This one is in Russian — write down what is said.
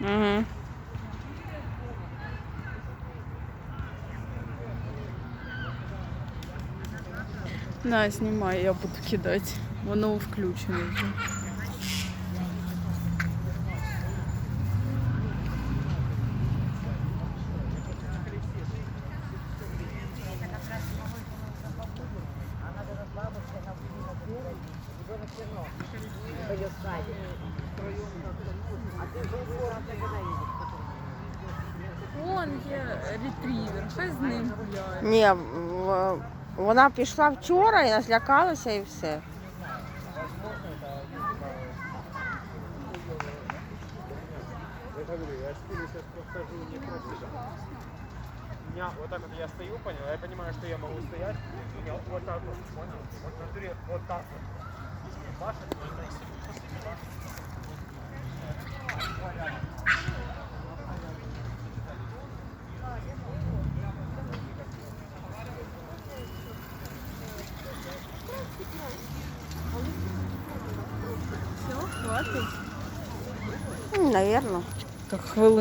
Угу. На, знімай, я буду кидати. Воно включене вже. Вон є ретрівер, хай з ним гуляє. Ні, в- вона пішла вчора і злякалася і все. Я говорю, я спину сейчас подхожу не просто. У меня вот так вот я стою, понял, я понимаю, что я могу стоять. У меня вот так вот, понял? Вот в натуре вот так вот. Маша, и я Навірно. Так хвилин